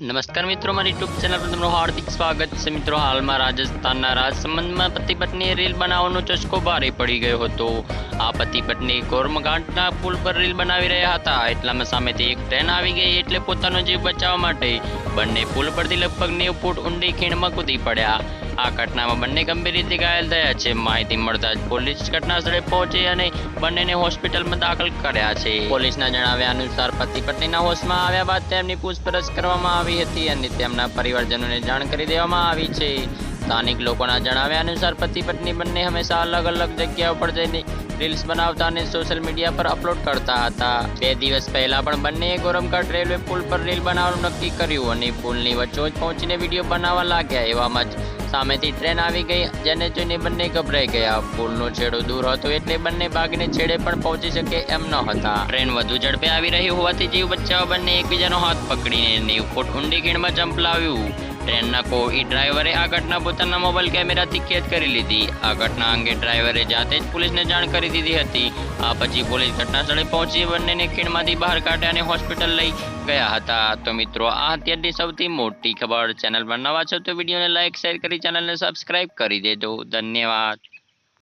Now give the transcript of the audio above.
નમસ્કાર મિત્રો, મારી યુટ્યુબ ચેનલ પર તમારું હાર્દિક સ્વાગત છે. મિત્રો, હાલમાં રાજસ્થાનના રાજ સંબંધમાં પતિ પત્નીએ રીલ બનાવવાનો ચસ્કો ભારે પડી ગયો હતો. આ પતિ પત્ની કોર્મઘાટના પુલ પર રીલ બનાવી રહ્યા હતા. એટલામાં સામેથી એક ટ્રેન આવી ગઈ એટલે પોતાનો જીવ બચાવવા માટે બંને પુલ પરથી લગભગ નેવ ફૂટ ઊંડી ખીણમાં કૂદી પડ્યા. આ ઘટનામાં બંને ગંભીર રીતે ઘાયલ થયા છે. માહિતી મળતા જ પોલીસ ઘટના સ્થળે પહોંચી અને બંનેને હોસ્પિટલમાં દાખલ કર્યા છે. પોલીસના જણાવ્યા અનુસાર પતિ પત્નીના હોશમાં આવ્યા બાદ તેમની પૂછપરછ કરવામાં આવી હતી અને તેમના પરિવારજનોને જાણ કરી દેવામાં આવી છે. સ્થાનિક લોકોના જણાવ્યા અનુસાર પતિ પત્ની બંને હંમેશા અલગ અલગ જગ્યાઓ પર જઈને રીલ્સ બનાવતા અને સોશિયલ મીડિયા પર અપલોડ કરતા હતા. બે દિવસ પહેલા પણ બંનેએ ગોરમઘાટ રેલવે પુલ પર રીલ બનાવવાનું નક્કી કર્યું અને પુલની વચ્ચોજ પહોંચીને વીડિયો બનાવવા લાગ્યા. એવામાં જ સામેથી ટ્રેન આવી ગઈ. જેને જોઈને બંને ગભરાઈ ગયા. પુલનો છેડો દૂર હતો એટલે બંને બાગને છેડે પણ પહોંચી શકે એમ ન હતા ટ્રેન વધુ ઝડપે આવી રહી હોવાથી જીવ બચ્ચાઓ બંને એકબીજાનો હાથ પકડીને નેવું ફૂટ ઊંડી ખીણમાં જંપ લાવ્યું. ટ્રેનના કોઈ ડ્રાઈવરે આ ઘટના પોતાના મોબાઈલ કેમેરાથી કેદ કરી લીધી. આ ઘટના અંગે ડ્રાઈવરે જાતે જ પોલીસને જાણ કરી દીધી હતી. આ પછી પોલીસ ઘટના સ્થળે પહોંચી બંનેને ખીણમાંથી બહાર કાઢ્યા અને હોસ્પિટલ લઈ ગયા હતા. તો મિત્રો, આ અત્યારની સૌથી મોટી ખબર. ચેનલ પર નવા છો તો વિડીયોને લાઈક, શેર કરી, ચેનલને સબસ્ક્રાઇબ કરી દેજો. ધન્યવાદ.